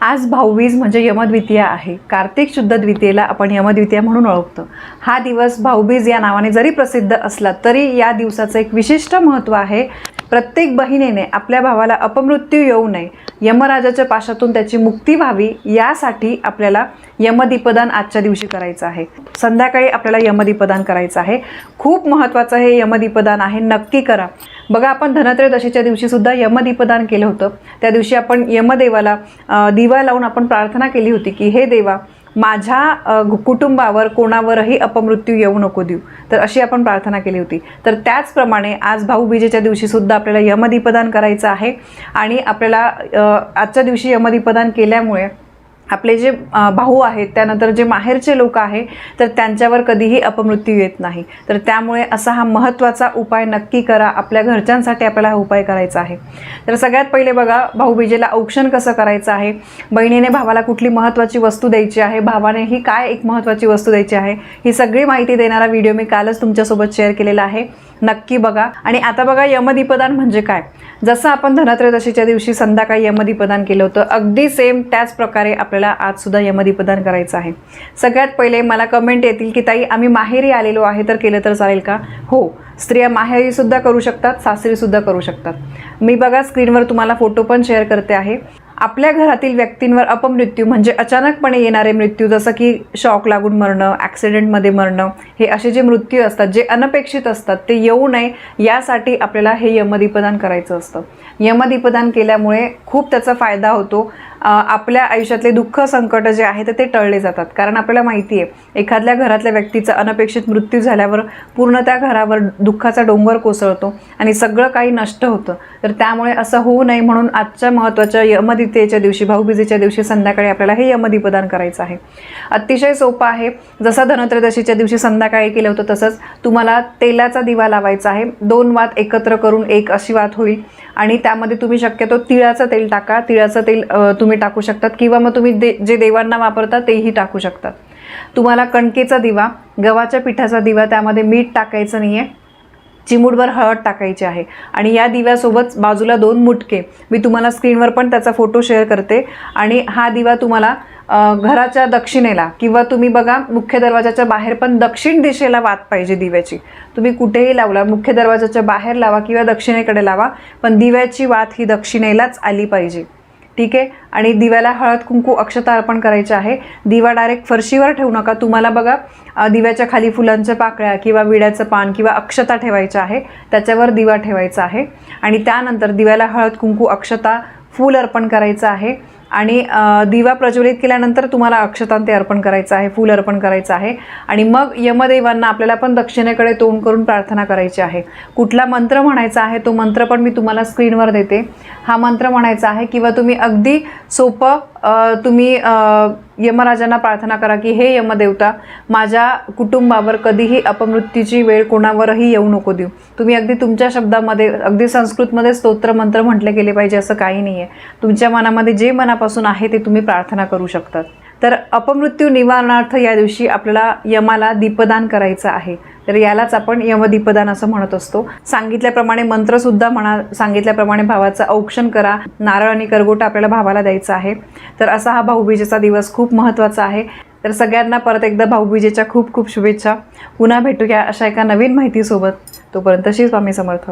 आज भाऊबीज म्हणजे यमद्वितीया आहे. कार्तिक शुद्ध द्वितीयेला आपण यमद्वितीया म्हणून ओळखतो. हा दिवस भाऊबीज या नावाने जरी प्रसिद्ध असला तरी या दिवसाचं एक विशिष्ट महत्त्व आहे. प्रत्येक बहिणीने आपल्या भावाला अपमृत्यू येऊ नये. यमराजाच्या पाशातून त्याची मुक्ती व्हावी यासाठी आपल्याला यमदीपदान आजच्या दिवशी करायचं आहे. संध्याकाळी आपल्याला यमदीपदान करायचं आहे. खूप महत्त्वाचं हे यमदीपदान आहे नक्की करा. बघा आपण धनत्रयोदशीच्या दिवशी सुद्धा यमदीपदान केलं होतं. त्या दिवशी आपण यमदेवाला दिवा लावून आपण प्रार्थना केली होती की हे देवा माझ्या कुटुंबावर कोणावरही अपमृत्यू येऊ नको देऊ. तर अशी आपण प्रार्थना केली होती. तर त्याचप्रमाणे आज भाऊबीजेच्या दिवशीसुद्धा आपल्याला यमदीपदान करायचं आहे. आणि आपल्याला आजच्या दिवशी यमदीपदान केल्यामुळे आपले जे भाऊ आहेत त्यानंतर जे माहेरचे लोक आहे तर त्यांच्यावर कधीही अपमृत्यू येत नाही. तर त्यामुळे असा हा महत्त्वाचा उपाय नक्की करा. आपल्या घरच्यांसाठी आपल्याला हा उपाय करायचा आहे. तर सगळ्यात पहिले बघा भाऊबीजेला औक्षण कसं करायचं आहे? बहिणीने भावाला कुठली महत्त्वाची वस्तू द्यायची आहे? भावानेही काय एक महत्त्वाची वस्तू द्यायची आहे? ही सगळी माहिती देणारा व्हिडिओ मी कालच तुमच्यासोबत शेअर केलेला आहे. नक्की बघा. आणि आता बघा यमदीपदान म्हणजे काय? जसं आपण धनत्रयोदशीच्या दिवशी संध्याकाळी यमदीपदान केलं होतं अगदी सेम त्याच प्रकारे आपल्याला आज सुद्धा यमदीपदान करायचं आहे. सगळ्यात पहिले मला कमेंट येतील की ताई आम्ही माहेरी आलेलो आहे तर केलं तर चालेल का? हो स्त्रिया माहेरीसुद्धा करू शकतात सासरीसुद्धा करू शकतात. मी बघा स्क्रीनवर तुम्हाला फोटो पण शेअर करते आहे. आपल्या घरातील व्यक्तींवर अपमृत्यू म्हणजे अचानकपणे येणारे मृत्यू जसं की शॉक लागून मरणं ॲक्सिडेंटमध्ये मरणं हे असे जे मृत्यू असतात जे अनपेक्षित असतात ते येऊ नये यासाठी आपल्याला हे यमदीपदान करायचं असतं. यमदीपदान केल्यामुळे खूप त्याचा फायदा होतो. आपल्या आयुष्यातले दुःख संकट जे आहे तर ते टळले जातात. कारण आपल्याला माहिती आहे एखाद्या घरातल्या व्यक्तीचा अनपेक्षित मृत्यू झाल्यावर पूर्ण त्या घरावर दुःखाचा डोंगर कोसळतो आणि सगळं काही नष्ट होतं. तर त्यामुळे असं होऊ नये म्हणून आजच्या महत्त्वाच्या यमदितेच्या दिवशी भाऊबीजेच्या दिवशी संध्याकाळी आपल्याला हे यमदीपदान करायचं आहे. अतिशय सोपं आहे. जसं धनत्रयोदशीच्या दिवशी संध्याकाळी केलं होतं तसंच तुम्हाला तेलाचा दिवा लावायचा आहे. दोन वात एकत्र करून एक अशी वात होईल. आणि त्यामध्ये तुम्ही शक्यतो तिळाचं तेल टाका. तिळाचं तेल तुम्ही टाकू शकतात किंवा मग तुम्ही दे जे देवांना वापरता तेही टाकू शकतात. तुम्हाला कणकेचा दिवा गव्हाच्या पिठाचा दिवा त्यामध्ये मीठ टाकायचं नाही आहे चिमूटभर हळद टाकायची आहे. आणि या दिव्यासोबत बाजूला दोन मुटके. मी तुम्हाला स्क्रीनवर पण त्याचा फोटो शेअर करते. आणि हा दिवा तुम्हाला घराच्या दक्षिणेला किंवा तुम्ही बघा मुख्य दरवाजाच्या बाहेर पण दक्षिण दिशेला वात पाहिजे दिव्याची. तुम्ही कुठेही लावला मुख्य दरवाजाच्या बाहेर लावा किंवा दक्षिणेकडे लावा पण दिव्याची वात ही दक्षिणेलाच आली पाहिजे. ठीक आहे. आणि दिव्याला हळद कुंकू अक्षता अर्पण करायचे आहे. दिवा डायरेक्ट फरशीवर ठेवू नका. तुम्हाला बघा दिव्याच्या खाली फुलांच्या पाकळ्या किंवा विड्याचं पान किंवा अक्षता ठेवायच्या आहे. त्याच्यावर दिवा ठेवायचा आहे. आणि त्यानंतर दिव्याला हळद कुंकू अक्षता फूल अर्पण करायचं आहे. आणि दिवा प्रज्वलित केल्यानंतर तुम्हाला अक्षतां ते अर्पण करायचं आहे फूल अर्पण करायचं आहे आणि मग यमदेवांना आपल्याला पण दक्षिणेकडे तोंड करून प्रार्थना करायची आहे. कुठला मंत्र म्हणायचा आहे तो मंत्र पण मी तुम्हाला स्क्रीनवर देते. हा मंत्र म्हणायचा आहे किंवा तुम्ही अगदी सोपं तुम्ही यमराजांना प्रार्थना करा की हे यमदेवता माझ्या कुटुंबावर कधीही अपमृत्यूची वेळ कोणावरही येऊ नको देऊ. तुम्ही अगदी तुमच्या शब्दामध्ये अगदी संस्कृतमध्ये स्तोत्र मंत्र म्हटले गेले पाहिजे असं काही नाही आहे तुमच्या मनामध्ये जे मनापासून आहे ते तुम्ही प्रार्थना करू शकतात. तर अपमृत्यू निवारणार्थ या दिवशी आपल्याला यमाला दीपदान करायचं आहे. तर यालाच आपण यमदीपदान असं म्हणत असतो. सांगितल्याप्रमाणे मंत्रसुद्धा म्हणा सांगितल्याप्रमाणे भावाचं औक्षण करा. नारळ आणि करगोटा आपल्याला भावाला द्यायचा आहे. तर असा हा भाऊबीजेचा दिवस खूप महत्त्वाचा आहे. तर सगळ्यांना परत एकदा भाऊबीजेच्या खूप खूप शुभेच्छा. पुन्हा भेटूया अशा एका नवीन माहितीसोबत. तोपर्यंत श्री स्वामी समर्थ.